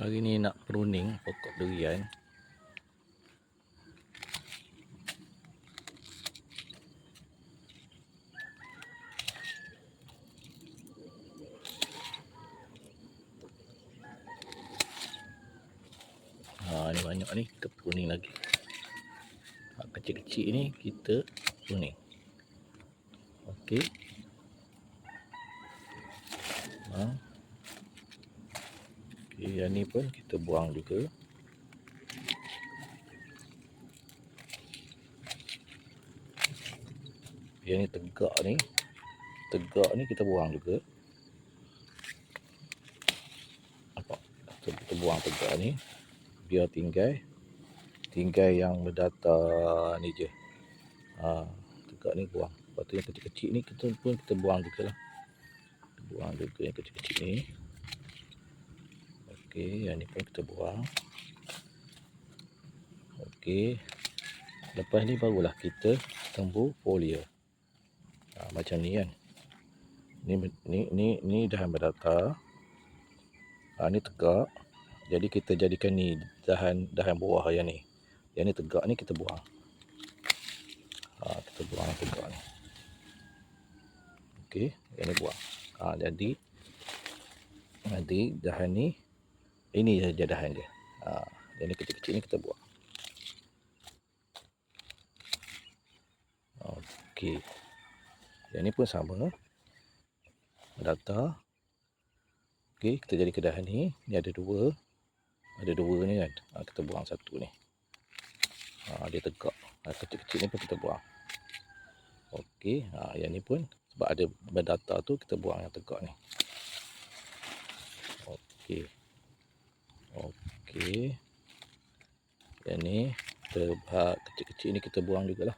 Hari ni nak pruning pokok durian. Ha banyak ni kita pruning lagi. Ha, kecil-kecil ni kita pruning. Okey. Ha. Yang ni pun kita buang juga. Yang ni tegak ni. Tegak ni kita buang juga. Apa? Kita buang tegak ni. Biar tinggal. Tinggal yang berdata ni je. Ha, tegak ni buang. Lepas tu yang kecil-kecil ni kita pun kita buang juga lah. Buang juga yang kecil-kecil ni. Okey, yang ni pun kita buang. Okey. Lepas ni barulah kita tembur folia. Ha, macam ni kan. Ni ni ni ni dah berdata. Ha, ni tegak. Jadi kita jadikan ni dahan dahan buah yang ni. Yang ni tegak ni kita buang. Ha, kita buang tegak ni. Okey, yang ni buang. Ha, jadi nanti dahan ni ini saja dahan dia. Ha, yang ni kecil-kecil ni kita buang. Okey. Yang ni pun sama. Data. Okey, kita jadi kedahan ni. Ni ada dua. Ada dua ni kan. Ha, kita buang satu ni. Ha, dia tegak. Ha, kecil-kecil ni pun kita buang. Okey, ha, yang ni pun sebab ada berdata tu kita buang yang tegak ni. Okey. Okey. Yang ni ha, kecil-kecil ni kita buang jugalah.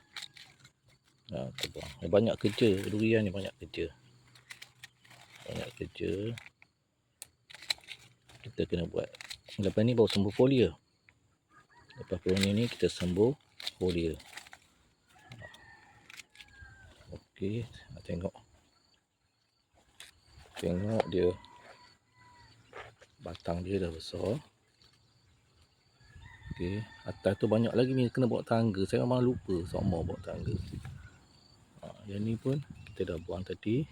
Ha, kita buang. Banyak kerja durian ni banyak kerja. Banyak kerja. Kita kena buat. Lepas ni baru sembuh folia. Lepas folia ni kita sembuh folia. Okey, tengok. Tengok dia batang dia dah besar. Okey, atas tu banyak lagi ni kena bawa tangga. Saya memang lupa sama bawa tangga. Ha, yang ni pun kita dah buang tadi.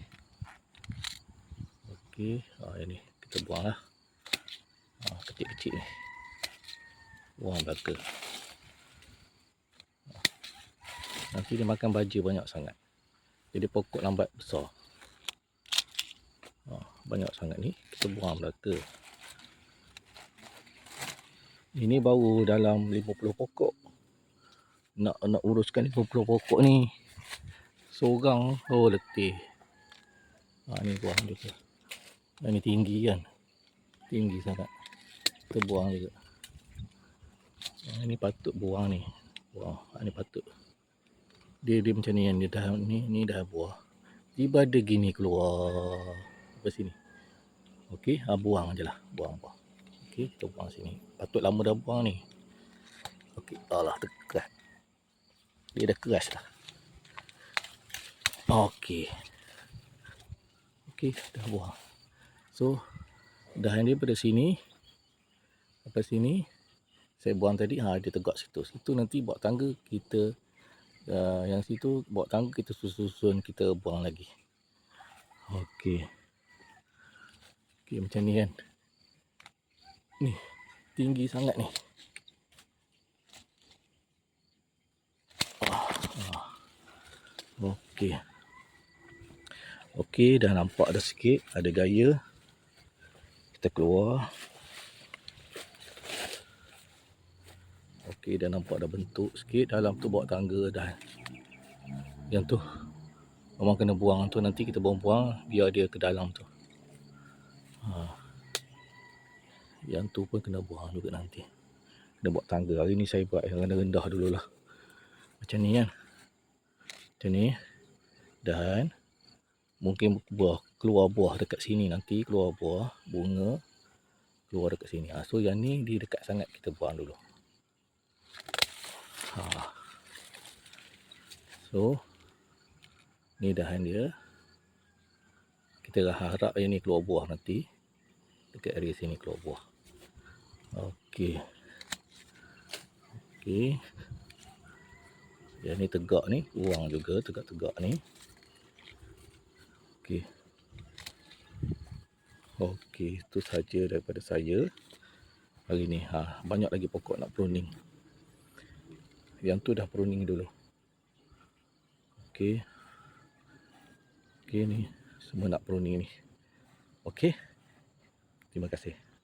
Okey, ha, yang ni kita buang lah. Ha, kecil-kecil ni. Buang belaka. Ha. Nanti dia makan baja banyak sangat. Jadi pokok lambat besar. Ha, banyak sangat ni kita buang belaka. Ini baru dalam 50 pokok. Nak nak uruskan 50 pokok ni. Seorang oh letih. Ha ni buang juga. Ha, ni tinggi kan. Tinggi sangat. Kita buang juga. Ha, ni patut buang ni. Buang. Ha, ni patut. Dia dia macam ni yang dia dah ni ni dah buah. Tiba ada gini keluar. Apa sini. Okey, ha, buang je lah. Buang buang. Okey, kita buang sini. Patut lama dah buang ni. Okey, alah dekat. Dia dah keras dah. Okey. Okey, dah buang. So, dahan dia pada sini. Lepas sini, saya buang tadi, ha, dia tegak situ. Situ nanti buat tangga, kita uh, yang situ buat tangga, kita susun-susun, kita buang lagi. Okey. Okey, macam ni kan. Ni, tinggi sangat ni. Ah, ah. Okey. Okey, dah nampak dah sikit. Ada gaya. Kita keluar. Okey, dah nampak dah bentuk sikit. Dalam tu bawa tangga dah. Yang tu. Memang kena buang tu. Nanti kita buang-buang. Biar dia ke dalam tu. Ha. Yang tu pun kena buang juga nanti. Kena buat tangga. Hari ni saya buat yang rendah-rendah dululah. Macam ni kan. Macam ni. Dan mungkin buah keluar buah dekat sini nanti keluar buah bunga keluar dekat sini ha, so yang ni di dekat sangat kita buang dulu ha. so ni dahan dia kita harap yang ni keluar buah nanti dekat area sini keluar buah Okey. Okey. Yang ni tegak ni, kurang juga tegak-tegak ni. Okey. Okey, itu saja daripada saya hari ni. Ha, banyak lagi pokok nak pruning. Yang tu dah pruning dulu. Okey. Okey ni semua nak pruning ni. Okey. Terima kasih.